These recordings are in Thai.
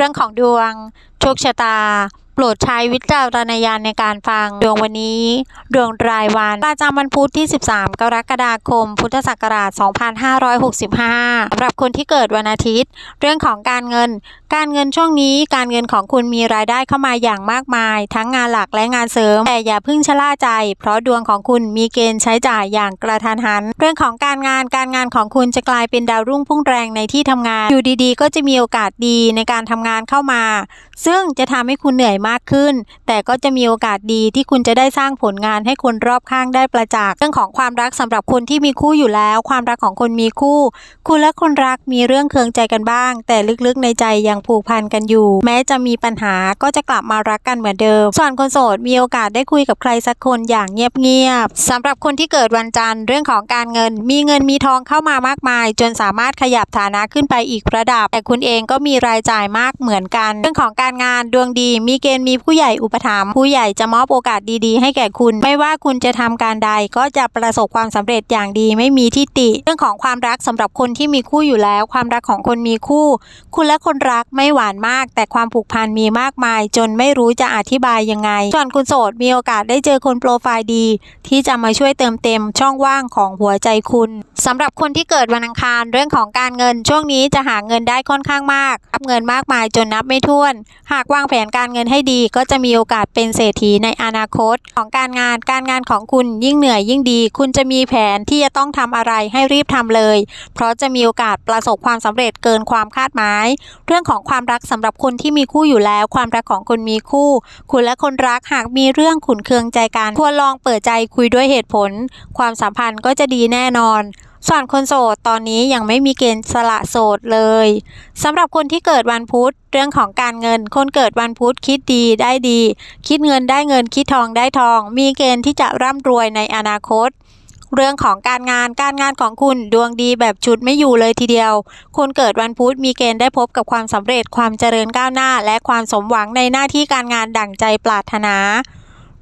รื่องของดวงโชคชะตา โปรดใช้วิจารณญาณในการฟัง ดวงวันนี้ ดวงรายวัน ประจำวันพุธที่ 13 กรกฎาคม พุทธศักราช 2565สำหรับคนที่เกิดวันอาทิตย์ เรื่องของการเงิน การเงินช่วงนี้ การเงินของคุณมีรายได้เข้ามาอย่างมากมาย ทั้งงานหลักและงานเสริม แต่อย่าเพึ่งชะล่าใจ เพราะดวงของคุณมีเกณฑ์ใช้จ่ายอย่างกระทันหัน เรื่องของการงาน การงานของคุณจะกลายเป็นดาวรุ่งพุ่งแรงในที่ทำงาน อยู่ดีๆ ก็จะมีโอกาสดีในการทำงานเข้ามา ซึ่งจะทำให้คุณเหนื่อยมากขึ้น แต่ก็จะมีโอกาสดีที่คุณจะได้สร้างผลงานให้คนรอบข้างได้ประจักษ์เรื่องของความรักสำหรับคนที่มีคู่อยู่แล้ว ความรักของคนมีคู่ คุณและคนรักมีเรื่องเคืองใจกันบ้าง แต่ลึกๆในใจยังผูกพันกันอยู่ แม้จะมีปัญหาก็จะกลับมารักกันเหมือนเดิม ส่วนคนโสดมีโอกาสได้คุยกับใครสักคนอย่างเงียบๆสำหรับคนที่เกิดวันจันทร์เรื่องของการเงิน มีเงินมีทองเข้ามามากมาย จนสามารถขยับฐานะขึ้นไปอีกระดับ แต่คุณเองก็มีรายจ่ายมากเหมือนกัน เรื่องของการงานดวงดีมีเกณฑ์มีผู้ใหญ่อุปถัมภ์ผู้ใหญ่จะมอบโอกาสดีๆ ให้แก่คุณ ไม่ว่าคุณจะทำการใดก็จะประสบความสำเร็จอย่างดีไม่มีที่ติ เรื่องของความรักสำหรับคนที่มีคู่อยู่แล้ว ความรักของคนมีคู่ คุณและคนรักไม่หวานมาก แต่ความผูกพันมีมากมาย จนไม่รู้จะอธิบายยังไงส่วนคุณโสดมีโอกาสได้เจอคนโปรไฟล์ดี ที่จะมาช่วยเติมเต็มช่องว่างของหัวใจคุณสำหรับคนที่เกิดวันอังคารเรื่องของการเงินช่วงนี้จะหาเงินได้ค่อนข้างมากรับเงินมากมายจนนับไม่ถ้วน หากวางแผนการเงินให้ดีก็จะมีโอกาสเป็นเศรษฐีในอนาคต ของการงานการงานของคุณยิ่งเหนื่อยยิ่งดี คุณจะมีแผนที่จะต้องทำอะไรให้รีบทำเลย เพราะจะมีโอกาสประสบความสำเร็จเกินความคาดหมาย เรื่องของความรักสำหรับคนที่มีคู่อยู่แล้ว ความรักของคนมีคู่ คุณและคนรักหากมีเรื่องขุนเคืองใจกันควรลองเปิดใจคุยด้วยเหตุผล ความสัมพันธ์ก็จะดีแน่นอน ส่วนคนโสดตอนนี้ยังไม่มีเกณฑ์สละโสดเลยสำหรับคนที่เกิดวันพุธเรื่องของการเงิน คนเกิดวันพุธคิดดีได้ดี คิดเงินได้เงินคิดทองได้ทอง มีเกณฑ์ที่จะร่ำรวยในอนาคต เรื่องของการงานการงานของคุณดวงดีแบบชุดไม่อยู่เลยทีเดียวคุณเกิดวันพุธมีเกณฑ์ได้พบกับความสำเร็จความเจริญก้าวหน้า และความสมหวังในหน้าที่การงานดั่งใจปรารถนา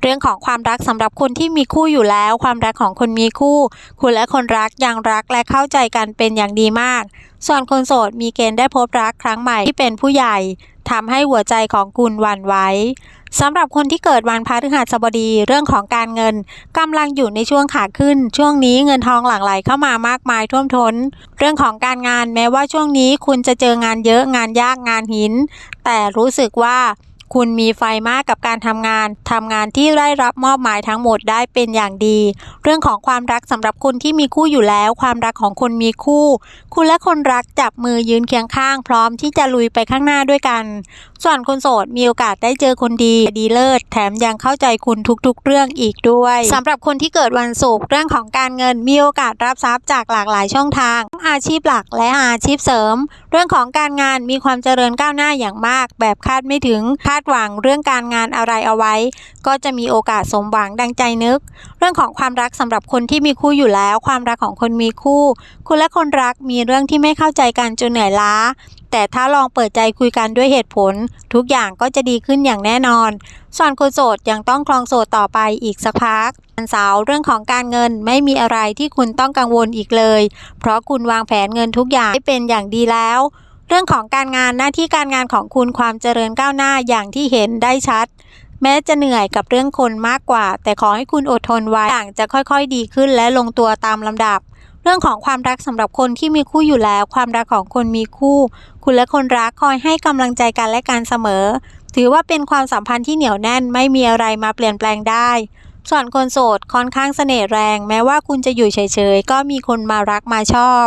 เรื่องของความรักสำหรับคนที่มีคู่อยู่แล้ว ความรักของคนมีคู่ คุณและคนรักยังรักและเข้าใจกันเป็นอย่างดีมาก ส่วนคนโสดมีเกณฑ์ได้พบรักครั้งใหม่ที่เป็นผู้ใหญ่ทำให้หัวใจของคุณหวั่นไหวสำหรับคนที่เกิดวันพฤหัสบดีเรื่องของการเงินกำลังอยู่ในช่วงขาขึ้น ช่วงนี้เงินทองหลั่งไหลเข้ามามากมายท่วมท้น เรื่องของการงานแม้ว่าช่วงนี้คุณจะเจองานเยอะงานยากงานหิน แต่รู้สึกว่า คุณมีไฟมากกับการทำงานทำงานที่ได้รับมอบหมายทั้งหมดได้เป็นอย่างดี เรื่องของความรักสำหรับคนที่มีคู่อยู่แล้ว ความรักของคนมีคู่ คุณและคนรักจับมือยืนเคียงข้าง พร้อมที่จะลุยไปข้างหน้าด้วยกัน ส่วนคนโสดมีโอกาสได้เจอคนดีดีเลิศแถมยังเข้าใจคุณทุกๆ เรื่องอีกด้วยสำหรับคนที่เกิดวันศุกร์เรื่องของการเงินมีโอกาสรับทรัพย์จากหลากหลายช่องทาง อาชีพหลักและอาชีพเสริม เรื่องของการงานมีความเจริญก้าวหน้าอย่างมาก แบบคาดไม่ถึงคาดดหวังเรื่องการงานอะไรเอาไว้ ก็จะมีโอกาสสมหวังดังใจนึก เรื่องของความรักสำหรับคนที่มีคู่อยู่แล้ว ความรักของคนมีคู่ คุณและคนรักมีเรื่องที่ไม่เข้าใจกันจนเหนื่อยล้า แต่ถ้าลองเปิดใจคุยกันด้วยเหตุผล ทุกอย่างก็จะดีขึ้นอย่างแน่นอน ส่วนคนโสดยังต้องครองโสดต่อไปอีกสักพักวันเสาร์เรื่องของการเงินไม่มีอะไรที่คุณต้องกังวลอีกเลย เพราะคุณวางแผนเงินทุกอย่างให้เป็นอย่างดีแล้ว เรื่องของการงานหน้าที่การงานของคุณความเจริญก้าวหน้าอย่างที่เห็นได้ชัด แม้จะเหนื่อยกับเรื่องคนมากกว่า แต่ขอให้คุณอดทนไว้อย่างจะค่อยๆ ดีขึ้นและลงตัวตามลำดับ เรื่องของความรักสำหรับคนที่มีคู่อยู่แล้ว ความรักของคนมีคู่ คุณและคนรักคอยให้กำลังใจกันและกันเสมอ ถือว่าเป็นความสัมพันธ์ที่เหนียวแน่นไม่มีอะไรมาเปลี่ยนแปลงได้ส่วนคนโสดค่อนข้างเสน่ห์แรง แม้ว่าคุณจะอยู่เฉยๆ ก็มีคนมารักมาชอบ